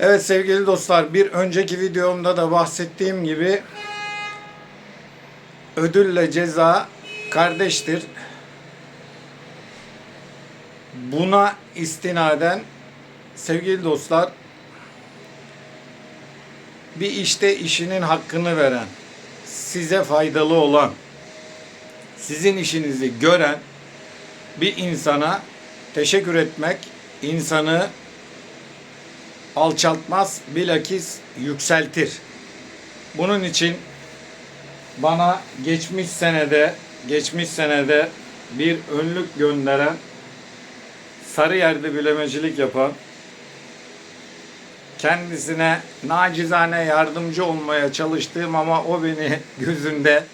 Evet sevgili dostlar bir önceki videomda da bahsettiğim gibi ödülle ceza kardeştir. Buna istinaden sevgili dostlar bir işte işinin hakkını veren, size faydalı olan, sizin işinizi gören bir insana teşekkür etmek insanı alçaltmaz, bilakis yükseltir. Bunun için bana geçmiş senede geçmiş senede bir önlük gönderen Sarıyer'de bilemecilik yapan kendisine nacizane yardımcı olmaya çalıştığım ama o beni gözünde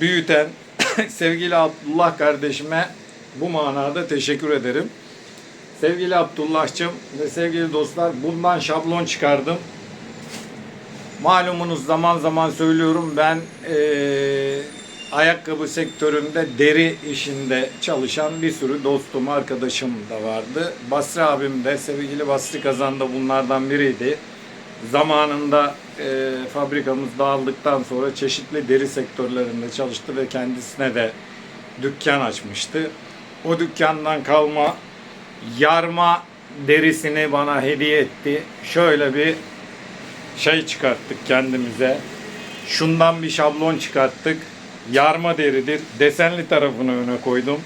büyüten sevgili Abdullah kardeşime bu manada teşekkür ederim. Sevgili Abdullah'cığım ve sevgili dostlar bundan şablon çıkardım. Malumunuz zaman zaman söylüyorum ben eee, ayakkabı sektöründe deri işinde çalışan bir sürü dostum, arkadaşım da vardı. Basri abim de sevgili Basri Kazan da bunlardan biriydi. Zamanında eee, fabrikamız dağıldıktan sonra çeşitli deri sektörlerinde çalıştı ve kendisine de dükkan açmıştı. O dükkandan kalma yarma derisini bana hediye etti. Şöyle bir şey çıkarttık kendimize. Şundan bir şablon çıkarttık. Yarma deridir. Desenli tarafını öne koydum.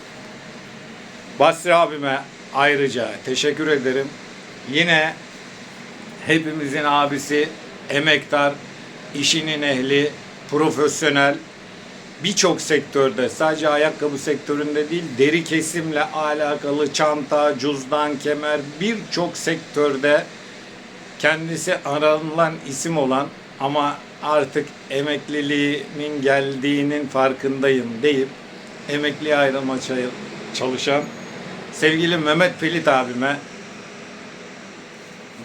Basri abime ayrıca teşekkür ederim. Yine hepimizin abisi, emektar, işinin ehli, profesyonel, birçok sektörde sadece ayakkabı sektöründe değil deri kesimle alakalı çanta, cüzdan, kemer birçok sektörde kendisi aranılan isim olan ama artık emekliliğimin geldiğinin farkındayım deyip emekliye ayrılma çalışan sevgili Mehmet Pelit abime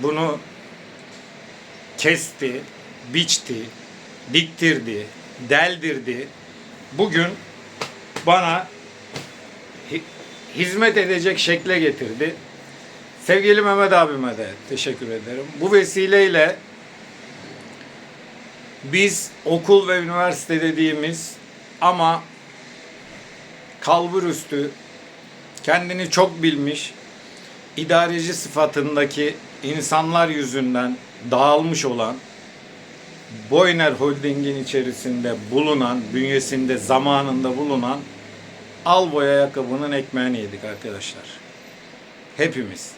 bunu kesti, biçti, diktirdi, deldirdi. Bugün bana hi- hizmet edecek şekle getirdi. Sevgili Mehmet abime de teşekkür ederim. Bu vesileyle biz okul ve üniversite dediğimiz ama kalbur üstü kendini çok bilmiş idareci sıfatındaki insanlar yüzünden dağılmış olan Boyner Holding'in içerisinde bulunan, bünyesinde zamanında bulunan Alboy ayakkabının ekmeğini yedik arkadaşlar. Hepimiz.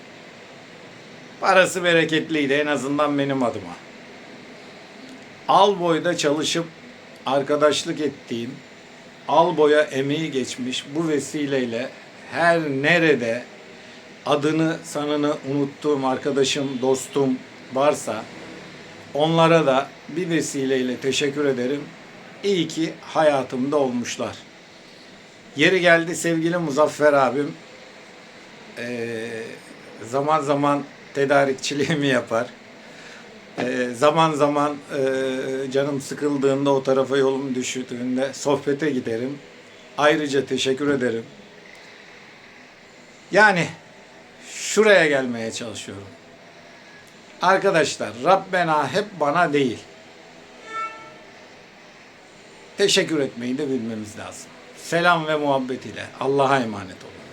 Parası bereketliydi en azından benim adıma. Alboy'da çalışıp arkadaşlık ettiğim, Alboy'a emeği geçmiş bu vesileyle her nerede adını sanını unuttuğum arkadaşım, dostum varsa onlara da bir vesileyle teşekkür ederim. İyi ki hayatımda olmuşlar. Yeri geldi sevgili Muzaffer abim. Ee, zaman zaman tedarikçiliğimi yapar. Ee, zaman zaman e, canım sıkıldığında o tarafa yolum düştüğünde sohbete giderim. Ayrıca teşekkür ederim. Yani şuraya gelmeye çalışıyorum. Arkadaşlar Rabbena hep bana değil. Teşekkür etmeyi de bilmemiz lazım. Selam ve muhabbet ile Allah'a emanet olun.